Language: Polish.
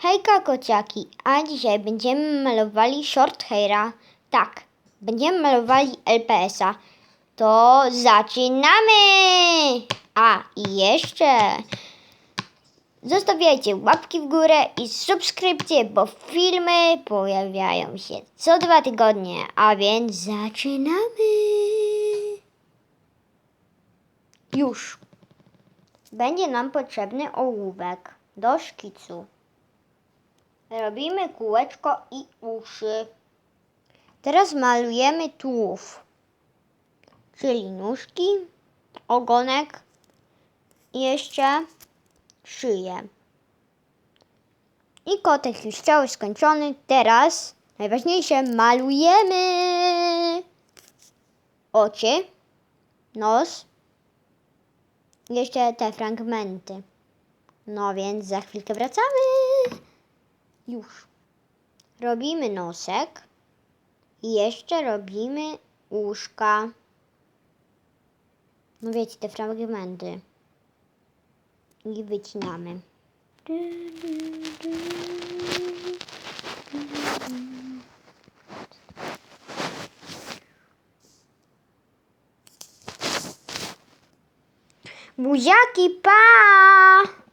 Hejka kociaki, a dzisiaj będziemy malowali short haira. Tak, będziemy malowali LPS-a. To zaczynamy! A i jeszcze zostawiajcie łapki w górę i subskrypcje, bo filmy pojawiają się co dwa tygodnie, a więc zaczynamy! Już. Będzie nam potrzebny ołówek do szkicu. Robimy kółeczko i uszy. Teraz malujemy tułów, czyli nóżki, ogonek i jeszcze szyję. I kotek już cały skończony. Teraz najważniejsze malujemy oczy, nos jeszcze te fragmenty. No więc za chwilkę wracamy. Już. Robimy nosek i jeszcze robimy uszka. No wiecie, te fragmenty. I wycinamy. Buziaki, pa!